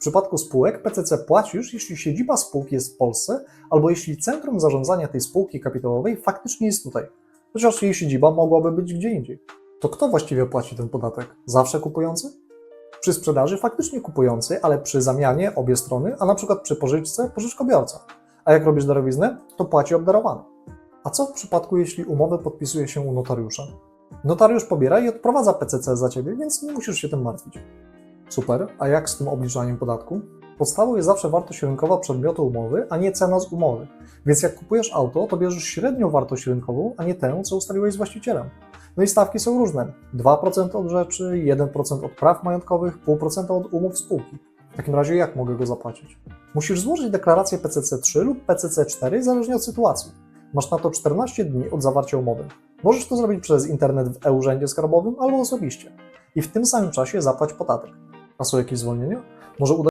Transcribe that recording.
przypadku spółek PCC płacisz, jeśli siedziba spółki jest w Polsce albo jeśli centrum zarządzania tej spółki kapitałowej faktycznie jest tutaj, chociaż jej siedziba mogłaby być gdzie indziej. To kto właściwie płaci ten podatek? Zawsze kupujący? Przy sprzedaży faktycznie kupujący, ale przy zamianie obie strony, a na przykład przy pożyczce pożyczkobiorca. A jak robisz darowiznę, to płaci obdarowany. A co w przypadku, jeśli umowę podpisuje się u notariusza? Notariusz pobiera i odprowadza PCC za ciebie, więc nie musisz się tym martwić. Super, a jak z tym obliczaniem podatku? Podstawą jest zawsze wartość rynkowa przedmiotu umowy, a nie cena z umowy. Więc jak kupujesz auto, to bierzesz średnią wartość rynkową, a nie tę, co ustaliłeś z właścicielem. No i stawki są różne. 2% od rzeczy, 1% od praw majątkowych, 0,5% od umów spółki. W takim razie jak mogę go zapłacić? Musisz złożyć deklarację PCC3 lub PCC4 zależnie od sytuacji. Masz na to 14 dni od zawarcia umowy. Możesz to zrobić przez internet w e-urzędzie skarbowym albo osobiście. I w tym samym czasie zapłać podatek. A są jakieś zwolnienia? Może uda